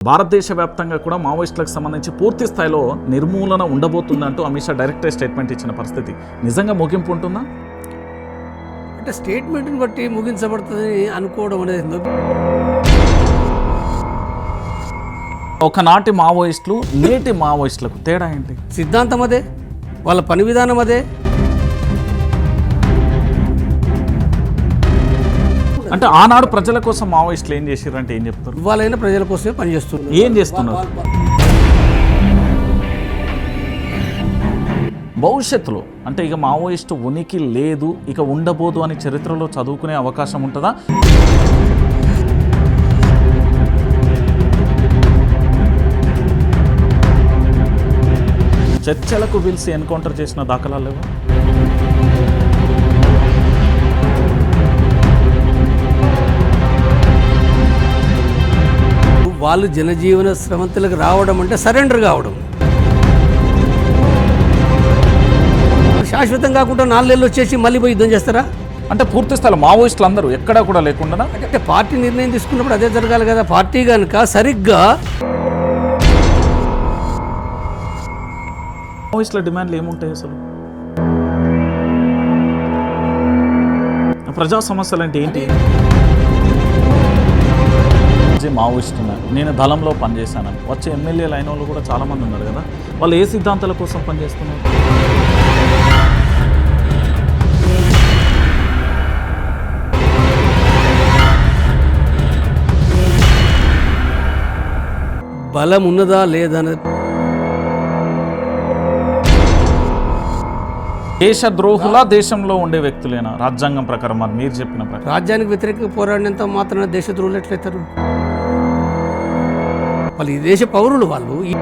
భారతదేశ వ్యాప్తంగా కూడా మావోయిస్టులకు సంబంధించి పూర్తి స్థాయిలో నిర్మూలన ఉండబోతుందంటూ అమిత్ షా డైరెక్ట్ స్టేట్మెంట్ ఇచ్చిన పరిస్థితి. నిజంగా ముగింపు ఉంటుందా? అంటే స్టేట్మెంట్ని బట్టి ముగించబడుతుంది అనుకోవడం అనేది ఒకనాటి మావోయిస్టులు నేటి మావోయిస్టులకు తేడా ఏంటి? సిద్ధాంతం అదే వాళ్ళ పని విధానం అదే అంటే ఆనాడు ప్రజల కోసం మావోయిస్టులు ఏం చేసిరంటే ఏం చెప్తారు? ఇవాళైనా ప్రజల కోసమే పనిచేస్తున్నారు. ఏం చేస్తున్నారు? భవిష్యత్తులో అంటే ఇక మావోయిస్టు ఉనికి లేదు ఇక ఉండబోదు అని చరిత్రలో చదువుకునే అవకాశం ఉంటుందా? చర్చలకు పిలిచి ఎన్కౌంటర్ చేసిన దాఖలాలు లేవా? వాళ్ళు జనజీవన స్రవంతులకు రావడం అంటే సరెండర్ కావడం. శాశ్వతం కాకుండా నాలుగేళ్ళు వచ్చేసి మళ్ళీ పోయి యుద్ధం చేస్తారా? అంటే పూర్తి స్థాయిలో మావోయిస్టులు అందరూ ఎక్కడా కూడా లేకుండా అంటే పార్టీ నిర్ణయం తీసుకున్నప్పుడు అదే జరగాలి కదా. పార్టీ కనుక సరిగ్గా మావోయిస్టుల డిమాండ్లు ఏముంటాయి అసలు? ప్రజా సమస్యలు అంటే ఏంటి? జీ మావోయిస్టున్నా నేను దళంలో పనిచేశానని వచ్చే ఎమ్మెల్యేలు అయిన వాళ్ళు కూడా చాలామంది ఉన్నారు కదా. వాళ్ళు ఏ సిద్ధాంతాల కోసం పనిచేస్తున్నారు? బలం ఉన్నదా లేదా అనేది దేశ ద్రోహుల దేశంలో ఉండే వ్యక్తులేనా? రాజ్యాంగం ప్రకారం మరి మీరు చెప్పిన ప్రకారం. రాజ్యానికి వ్యతిరేకంగా పోరాడినంత మాత్రమే దేశద్రోహులు ఎట్లయితారు? వాళ్ళు ఈ దేశ పౌరులు వాళ్ళు ఈ-